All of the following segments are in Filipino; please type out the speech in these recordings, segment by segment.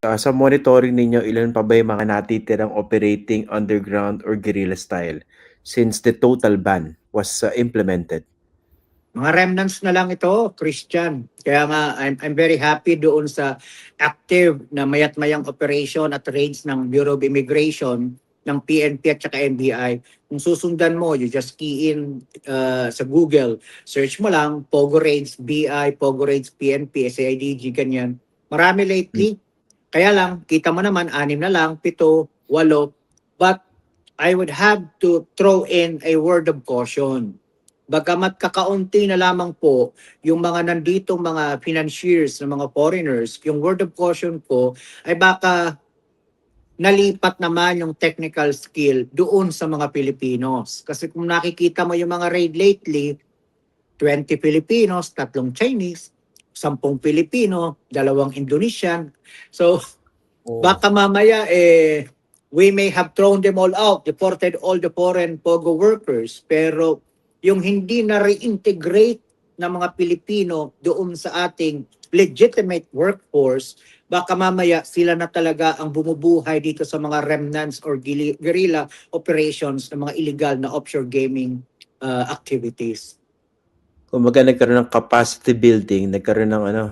Ah, sa monitoring ninyo, ilan pa ba yung mga natitirang operating underground or guerrilla style since the total ban was uh, implemented? Mga remnants na lang ito, Christian. Kaya nga, I'm, I'm very happy doon sa active na mayat mayang operation at raids ng Bureau of Immigration, ng PNP at saka NBI. Kung susundan mo, you just key in uh, sa Google, search mo lang, Pogo Raids, BI, Pogo Raids, PNP, SAIDG, ganyan. Marami lately. Kaya lang, kita mo naman, anim na lang, pito, walo. But I would have to throw in a word of caution. Bagamat kakaunti na lamang po yung mga nandito mga financiers ng mga foreigners, yung word of caution ko ay baka nalipat naman yung technical skill doon sa mga Pilipinos. Kasi kung nakikita mo yung mga raid lately, 20 Filipinos, tatlong Chinese, 10 Pilipino, dalawang Indonesian. So, Baka mamaya eh we may have thrown them all out, deported all the foreign pogo workers, pero yung hindi na reintegrate ng mga Pilipino doon sa ating legitimate workforce, baka mamaya sila na talaga ang bumubuhay dito sa mga remnants or guerrilla operations ng mga illegal na offshore gaming uh, activities. Kumbaga nagkaroon ng capacity building, nagkaroon ng ano,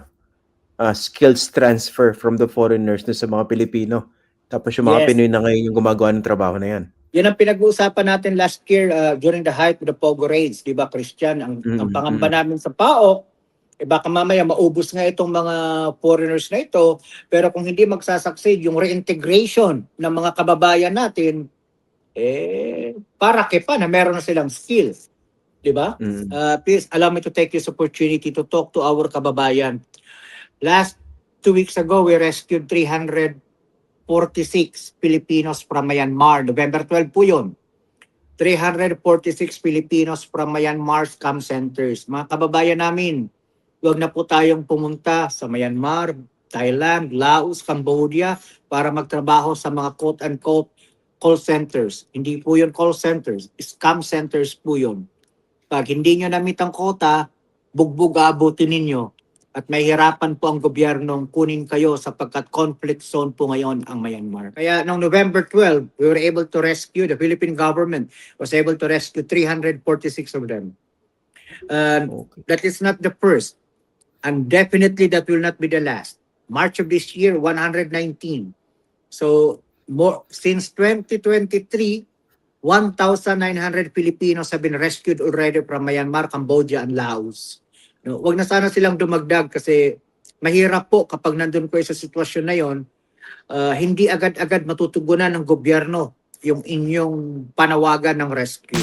ah, skills transfer from the foreigners dun sa mga Pilipino. Tapos yung mga Yes. Pinoy na ngayon yung gumagawa ng trabaho na yan. Yan ang pinag-uusapan natin last year uh, during the height of the Pogo raids, di ba Christian? Ang, ang Mm, pangamba namin sa PAOK, eh baka mamaya maubos nga itong mga foreigners na ito, pero kung hindi magsasucceed yung reintegration ng mga kababayan natin, eh para ke pa na meron na silang skills. Di ba? Mm. Uh, please allow me to take this opportunity to talk to our kababayan. Last two weeks ago, we rescued 346 Filipinos from Myanmar. November 12 po yun. 346 Filipinos from Myanmar scam centers. Mga kababayan namin, huwag na po tayong pumunta sa Myanmar, Thailand, Laos, Cambodia para magtrabaho sa mga quote-unquote call centers. Hindi po yun call centers, scam centers po yun. Pag hindi nyo namit ang quota, bugbog abutin ninyo at may hirapan po ang gobyernong kunin kayo sapagkat conflict zone po ngayon ang Myanmar. Kaya noong November 12, we were able to rescue, the Philippine government was able to rescue 346 of them. And Okay. that is not the first. And definitely that will not be the last. March of this year, 119. So more since 2023, 1,900 Filipinos have been rescued already from Myanmar, Cambodia, and Laos. No, wag na sana silang dumagdag kasi mahirap po kapag nandun ko sa sitwasyon na yon, ah, hindi agad-agad matutugunan ng gobyerno yung inyong panawagan ng rescue.